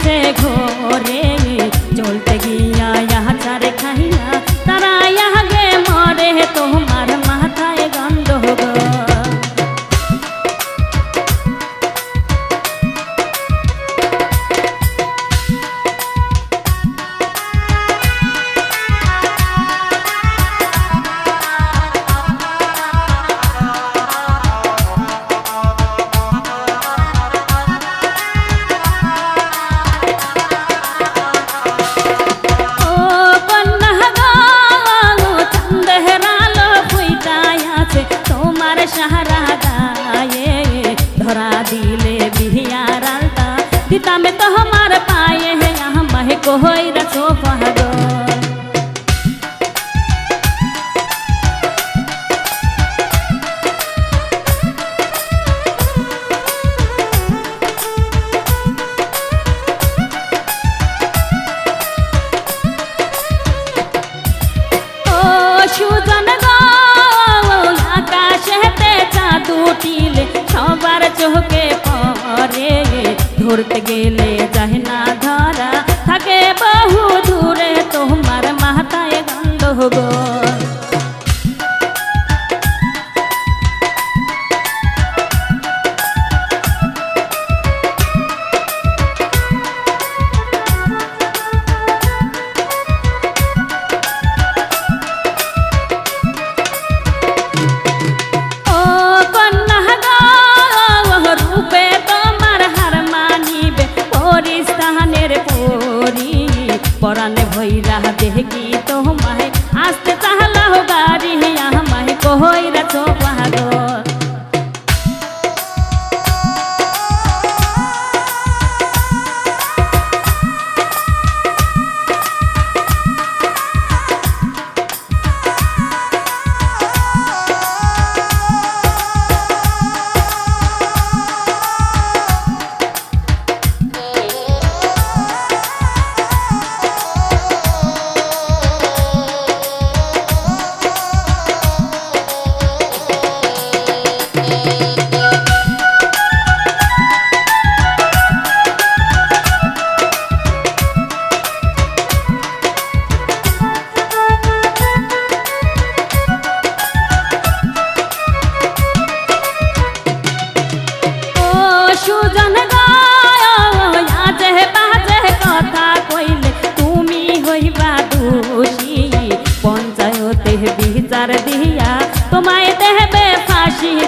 পিছে ঘোরে गाए धरा दिले बिहार दिता में तो हमार पाए हैं हम को होई উঠিলে সবার চোখে পরে ধরতে গেলে যায় না ধরা।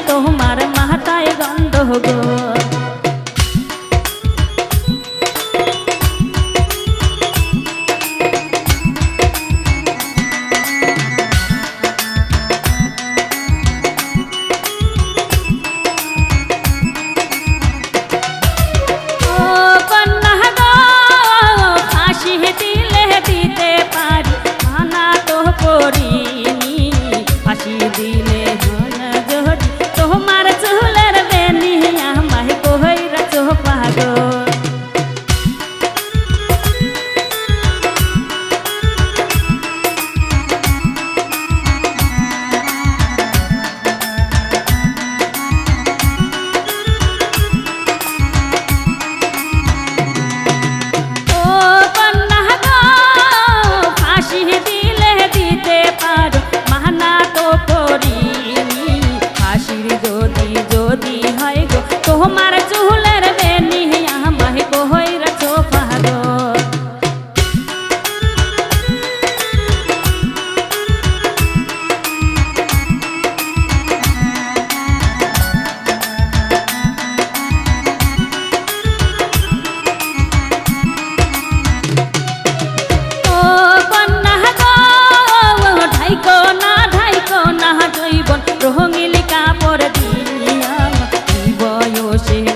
তোমার মাথায় গন্ধ গো। Ocean.